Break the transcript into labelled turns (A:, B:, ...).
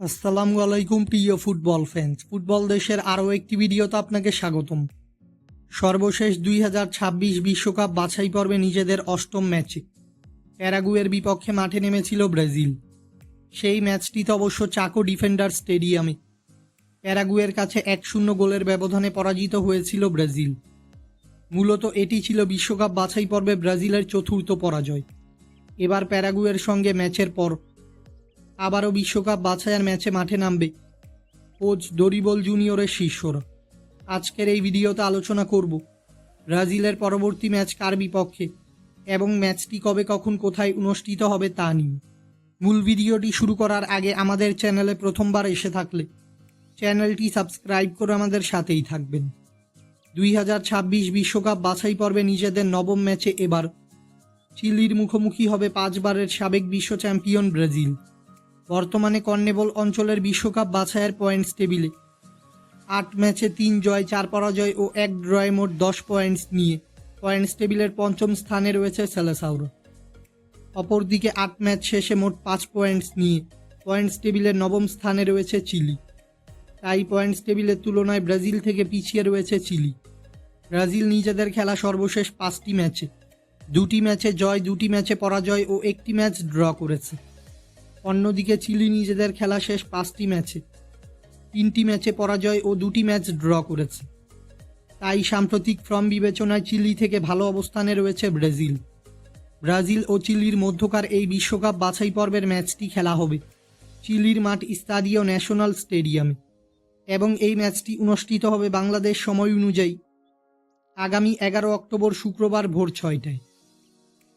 A: আসসালামু আলাইকুম, প্রিয় ফুটবল ফ্যান্স ফুটবল দেশের আরও একটি ভিডিওতে আপনাকে স্বাগতম। সর্বশেষ দুই বিশ্বকাপ বাছাই পর্বে নিজেদের অষ্টম ম্যাচে। প্যারাগুয়ের বিপক্ষে মাঠে নেমেছিল ব্রাজিল। সেই ম্যাচটিতে অবশ্য চাকো ডিফেন্ডার স্টেডিয়ামে। প্যারাগুয়ের কাছে এক শূন্য গোলের ব্যবধানে পরাজিত হয়েছিল ব্রাজিল। মূলত এটি ছিল বিশ্বকাপ বাছাই পর্বে ব্রাজিলের চতুর্থ পরাজয়। এবার প্যারাগুয়ের সঙ্গে ম্যাচের পর আবারও বিশ্বকাপ বাছাইয়ের ম্যাচে মাঠে নামবে। কোচ দরিবল জুনিয়রের শিষ্যরা। আজকের এই ভিডিওতে আলোচনা করব, ব্রাজিলের পরবর্তী ম্যাচ কার বিপক্ষে এবং ম্যাচটি কবে, কখন, কোথায় অনুষ্ঠিত হবে তা নিয়ে। মূল ভিডিওটি শুরু করার আগে আমাদের চ্যানেলে প্রথমবার এসে থাকলে চ্যানেলটি সাবস্ক্রাইব করে আমাদের সাথেই থাকবেন। দুই হাজার ছাব্বিশ বিশ্বকাপ বাছাই পর্বে নিজেদের নবম ম্যাচে এবার চিলির মুখোমুখি হবে পাঁচবারের সাবেক বিশ্ব চ্যাম্পিয়ন ব্রাজিল। বর্তমানে কর্নেবল অঞ্চলের বিশ্বকাপ বাছাইয়ের পয়েন্টস টেবিলে আট ম্যাচে তিন জয়, চার পরাজয় ও এক ড্রয়ে মোট দশ পয়েন্টস নিয়ে। পয়েন্টস টেবিলের পঞ্চম স্থানে রয়েছে সেলেসাউরো। অপরদিকে আট ম্যাচ শেষে মোট পাঁচ পয়েন্টস নিয়ে। পয়েন্টস টেবিলের নবম স্থানে রয়েছে চিলি। তাই পয়েন্টস টেবিলের তুলনায় ব্রাজিল থেকে পিছিয়ে রয়েছে চিলি। ব্রাজিল নিজেদের খেলা সর্বশেষ পাঁচটি ম্যাচে। দুটি ম্যাচে জয়, দুটি ম্যাচে পরাজয় ও একটি ম্যাচ ড্র করেছে। অন্যদিকে চিলি নিজেদের খেলা শেষ পাঁচটি ম্যাচে। তিনটি ম্যাচে পরাজয় ও দুটি ম্যাচ ড্র করেছে। তাই সাম্প্রতিক ফর্ম বিবেচনায় চিলি থেকে ভালো অবস্থানে রয়েছে ব্রাজিল। ব্রাজিল ও চিলির মধ্যকার এই বিশ্বকাপ বাছাই পর্বের ম্যাচটি খেলা হবে চিলির মাঠ স্তাদিও ন্যাশনাল স্টেডিয়ামে। এবং এই ম্যাচটি অনুষ্ঠিত হবে বাংলাদেশ সময় অনুযায়ী। আগামী এগারো অক্টোবর শুক্রবার ভোর ছয়টায়।